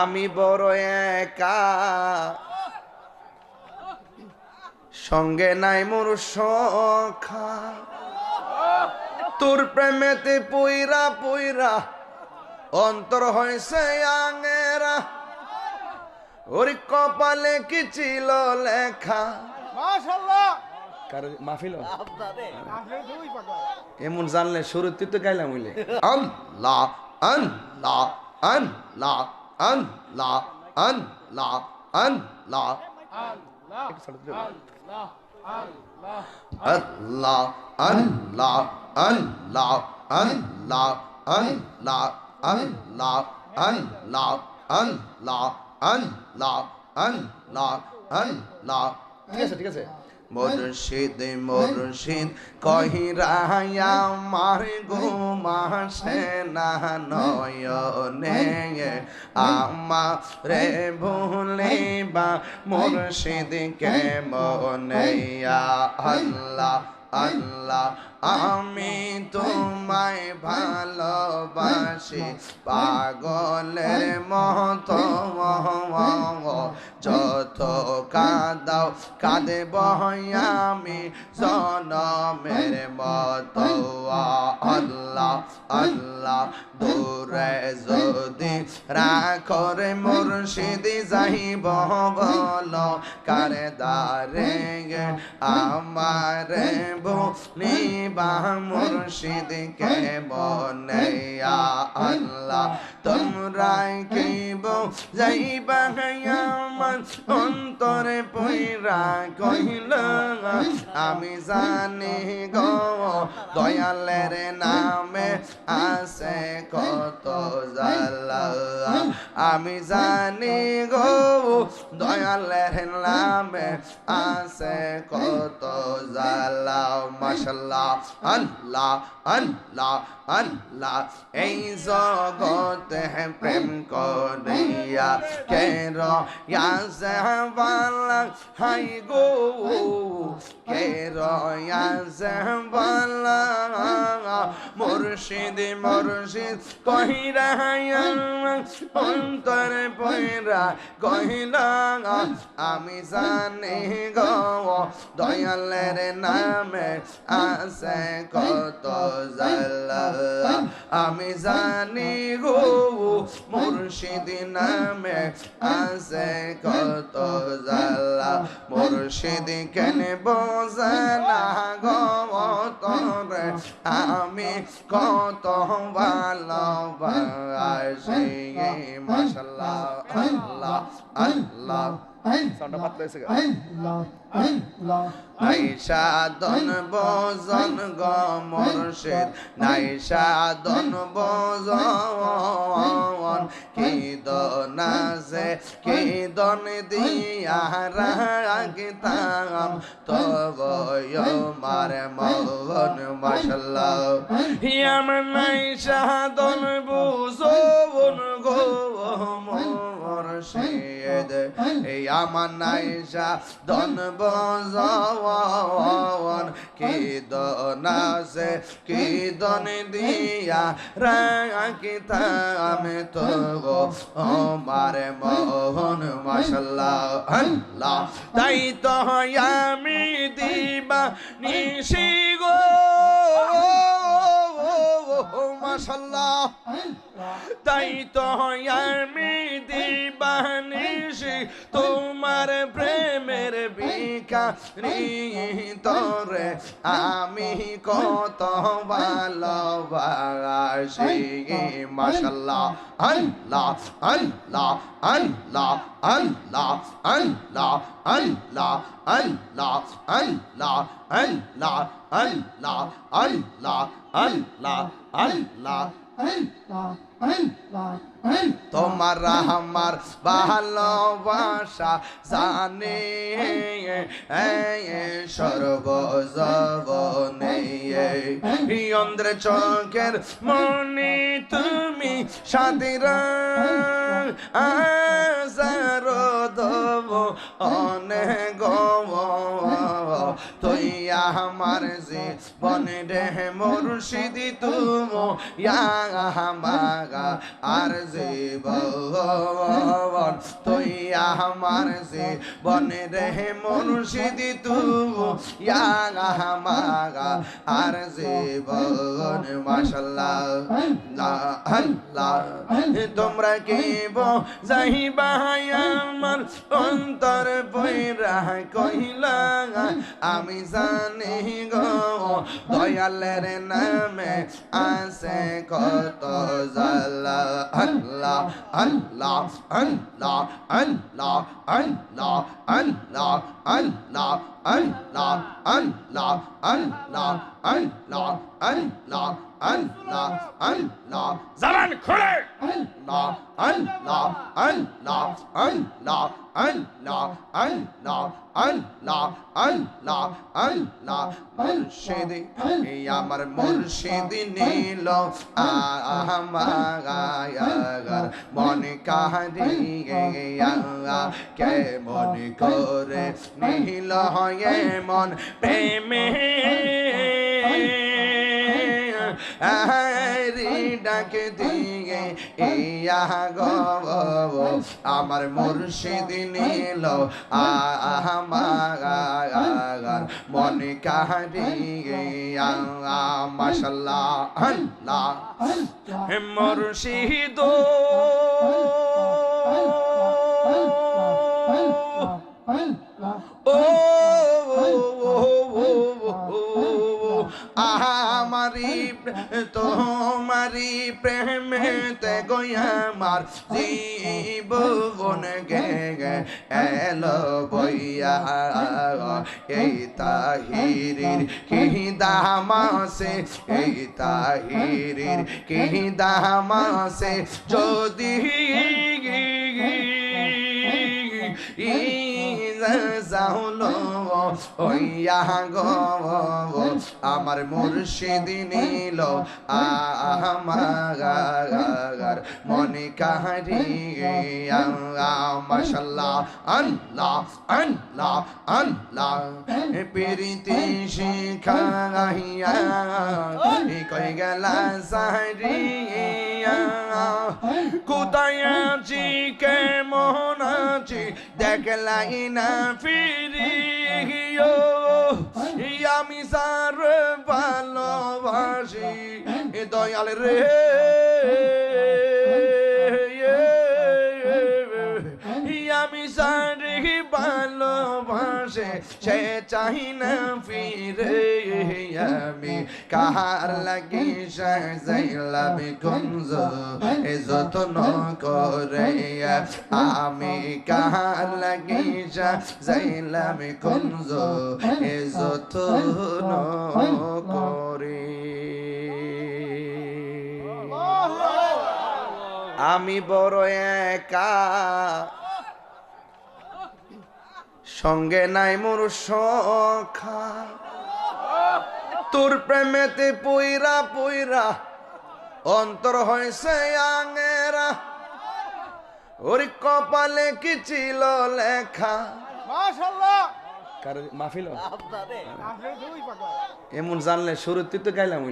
আমি বড় একা। সঙ্গে নাই মোর সখা। তোর প্রেমেতে পুইরা পুইরা অন্তর হয়েছে আঙেরা। ওর কপালে কি ছিল লেখা? মাহফিল এমন জানলে শুরুতে তো গাইলাম হইলে। আল্লাহ আল্লাহ। আল্লাহ আল্লাহ আল্লাহ আল্লাহ আল্লাহ আল্লাহ আল্লাহ আল্লাহ আল্লাহ আল্লাহ আল্লাহ আল্লাহ আল্লাহ আল্লাহ আল্লাহ ঠিক আছে ঠিক আছে মুর্শিদ মুর্শিদ কহিরায়া গো মাসে না নয়নে। আমারে ভুলিবা মুর্শিদ কে মনে আল্লাহ। আল্লাহ আমি তোমায় ভালোবাসি। পাগলের মতো যত কাদাও কাঁদে আমি জনমের মতো। আল্লাহ আল্লাহ যদি রাখরে মুর্শিদি যাইব বলো, কারে দারে আমারে বলিবা মুর্শিদকে বনেয়া আল্লাহ তোমরা কিব যাইবা আমার অন্তরে পইরা কহিল, আমি জানি গো, দয়ালের নামে আছে কত জালা আমি জানি গো দয়ালের নামে আছে কত জালা মাশাল্লাহ আল্লাহ আল্লাহ আল্লাহ এই জগতে প্রেম করিয়া কের বালা হাই গো কের বালা মুর্শিদ মুর্শিদ কহিরা অন্তর পয়রা কহিল আমি জানি গো দয়ালের নামে আছে কত জাল আমি জানি গো মুর্শিদ নামে আছে কত জালা মুর্শিদ কেন বোঝানা গো তোরে আমি কত ভালোবাসি মশলা আল্লাহ আল্লাহ সাধন বজন গমর্ষেদ নাই সাধন বজন কিদন আছে কিদন দিয়া রাখতাম তবয় মার মগন মশলা হিয়াম নাই সাধন বুজন গো মুর্শিদ এই আমার নাইশা দন বজন কি দনাসে কি দন দিয়া রাখিতাম তো গো আমার মোহন মাশাল্লাহ আল্লাহ তাই তো আমি দিবা নিশি গো মাশাল্লাহ তাই তো আমি দিবানিস তোমার বিকারি তরে আমি কত ভালোবাসি মাশাল্লাহ আল্লাহ আল্লাহ আল্লাহ আল্লাহ আল্লাহ আল্লাহ আল্লাহ আল্লাহ আল্লাহ আল্লাহ আল্লাহ আল্লাহ আল্লাহ তোমার আমার ভালোবাসা জানে। সর্বজবনে। ইন্দ্র চোখের মনে তুমি সাদিরা। আজার দেব অনেক তুই আমার যে বনে রে মুর্শিদি, তুমো আমাগা আর যে বন তুই আমার যে বনে রে মুর্শিদি, তুমো আমাগা আর যে বন মাশাল্লাহ তোমরা কি যাইবা আমার অন্তর বইরা কইলা আমি জানি গো দয়ালের নামে আসে কত জালা আল্লাহ আল্লাহ আল্লাহ আল্লাহ আল্লাহ আল্লাহ আল্লাহ আল্লাহ আল্লাহ আল্লাহ আল্লাহ জবান খুলে আল্লাহ আল্লাহ আল্লাহ আল্লাহ আল্লাহ আল্লাহ আল্লাহ আল্লাহ আল্লাহ মুর্শিদি এই আমার মুর্শিদি নীল আমার মনে কাহারিয়া কে মনে করে নীল হয় মন প্রেমে ডাকে দিয়ে ইয়া গো আমার মুর্শিদ নীল আমার মনে কাহারিয়ে মাশাল্লাহ আল্লাহ। মুর্শিদ জীবন গে এলো বইয়া এই তাহিরির কি দামাসে এই তাহিরির কি দামাসে যদি গো আমার মুর্শিদ নীল আমার মনে কাহারি মাশাল্লাহ আল্লাহ আল্লাহ আল্লাহ প্রীতি শিখাইয়া কই গেলা সাহারিয়া কোথায় আছি কেমন আছি দেখলাই না ফিরিও আমি সার ভালোবাসি দয়াল রে সে চাই না ফিরে আমি। কাহার লাগি সাইলাম কুঞ্জ, এ যত্ন করে আমি। কাহার লাগি সাইলাম কুঞ্জ, এ যত্ন করে। আমি বড় একা সঙ্গে নাই মোর সখা। তোর প্রেমেতে পইরা পইরা অন্তর হয়েছে আঙেরা। ওর কপালে কি ছিল লেখা? মাহফিল এমন জানলে শুরুতে তো গাইলাম